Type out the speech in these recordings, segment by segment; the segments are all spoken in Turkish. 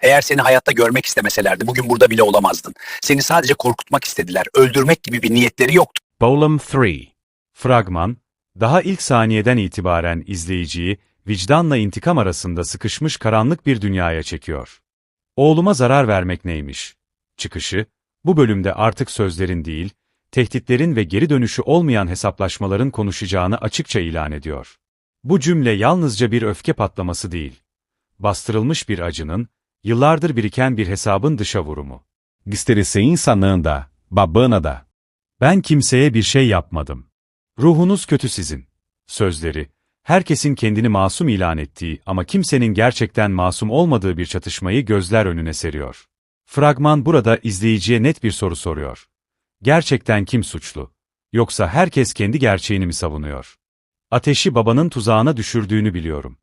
Eğer seni hayatta görmek istemeselerdi bugün burada bile olamazdın. Seni sadece korkutmak istediler. Öldürmek gibi bir niyetleri yoktu. Bowlum 3 Fragman, daha ilk saniyeden itibaren izleyiciyi, vicdanla intikam arasında sıkışmış karanlık bir dünyaya çekiyor. Oğluma zarar vermek neymiş? Çıkışı, bu bölümde artık sözlerin değil, tehditlerin ve geri dönüşü olmayan hesaplaşmaların konuşacağını açıkça ilan ediyor. Bu cümle yalnızca bir öfke patlaması değil. Bastırılmış bir acının, yıllardır biriken bir hesabın dışa vurumu. Gisterisi insanlığında, babana da. Ben kimseye bir şey yapmadım. Ruhunuz kötü sizin. Sözleri, herkesin kendini masum ilan ettiği ama kimsenin gerçekten masum olmadığı bir çatışmayı gözler önüne seriyor. Fragman burada izleyiciye net bir soru soruyor. Gerçekten kim suçlu? Yoksa herkes kendi gerçeğini mi savunuyor? Ateşi babanın tuzağına düşürdüğünü biliyorum.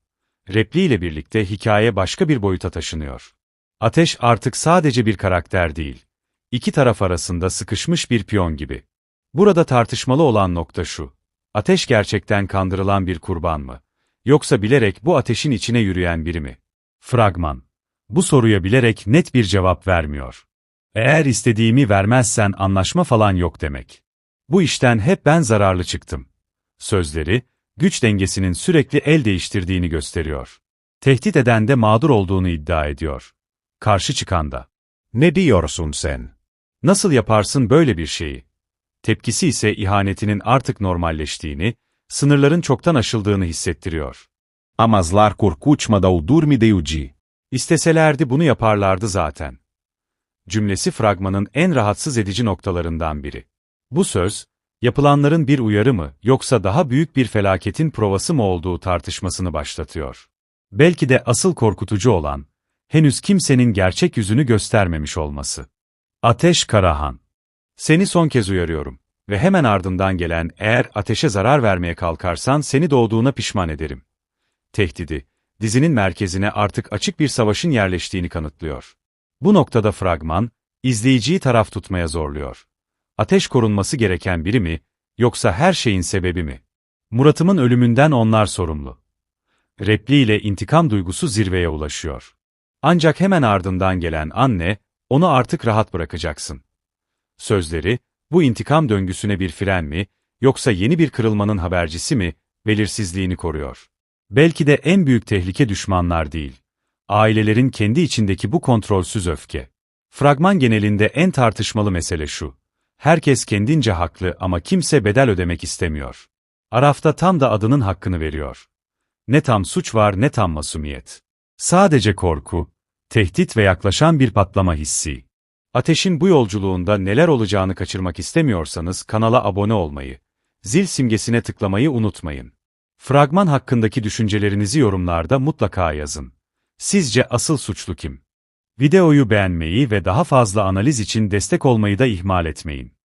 Repliğiyle birlikte hikaye başka bir boyuta taşınıyor. Ateş artık sadece bir karakter değil. İki taraf arasında sıkışmış bir piyon gibi. Burada tartışmalı olan nokta şu. Ateş gerçekten kandırılan bir kurban mı? Yoksa bilerek bu ateşin içine yürüyen biri mi? Fragman. Bu soruya bilerek net bir cevap vermiyor. Eğer istediğimi vermezsen anlaşma falan yok demek. Bu işten hep ben zararlı çıktım. Sözleri, güç dengesinin sürekli el değiştirdiğini gösteriyor. Tehdit eden de mağdur olduğunu iddia ediyor. Karşı çıkan da. Ne diyorsun sen? Nasıl yaparsın böyle bir şeyi? Tepkisi ise ihanetinin artık normalleştiğini, sınırların çoktan aşıldığını hissettiriyor. Amazlar korkuçmada udurmi deyuci. İsteselerdi bunu yaparlardı zaten. Cümlesi fragmanın en rahatsız edici noktalarından biri. Bu söz, yapılanların bir uyarı mı yoksa daha büyük bir felaketin provası mı olduğu tartışmasını başlatıyor. Belki de asıl korkutucu olan, henüz kimsenin gerçek yüzünü göstermemiş olması. Ateş Karahan Seni son kez uyarıyorum ve hemen ardından gelen eğer ateşe zarar vermeye kalkarsan seni doğduğuna pişman ederim. Tehdidi, dizinin merkezine artık açık bir savaşın yerleştiğini kanıtlıyor. Bu noktada fragman, izleyiciyi taraf tutmaya zorluyor. Ateş korunması gereken biri mi, yoksa her şeyin sebebi mi? Murat'ımın ölümünden onlar sorumlu. Repliğiyle intikam duygusu zirveye ulaşıyor. Ancak hemen ardından gelen anne, onu artık rahat bırakacaksın. Sözleri, bu intikam döngüsüne bir fren mi, yoksa yeni bir kırılmanın habercisi mi, belirsizliğini koruyor. Belki de en büyük tehlike düşmanlar değil. Ailelerin kendi içindeki bu kontrolsüz öfke. Fragman genelinde en tartışmalı mesele şu. Herkes kendince haklı ama kimse bedel ödemek istemiyor. Arafta tam da adının hakkını veriyor. Ne tam suç var ne tam masumiyet. Sadece korku, tehdit ve yaklaşan bir patlama hissi. Ateşin bu yolculuğunda neler olacağını kaçırmak istemiyorsanız kanala abone olmayı, zil simgesine tıklamayı unutmayın. Fragman hakkındaki düşüncelerinizi yorumlarda mutlaka yazın. Sizce asıl suçlu kim? Videoyu beğenmeyi ve daha fazla analiz için destek olmayı da ihmal etmeyin.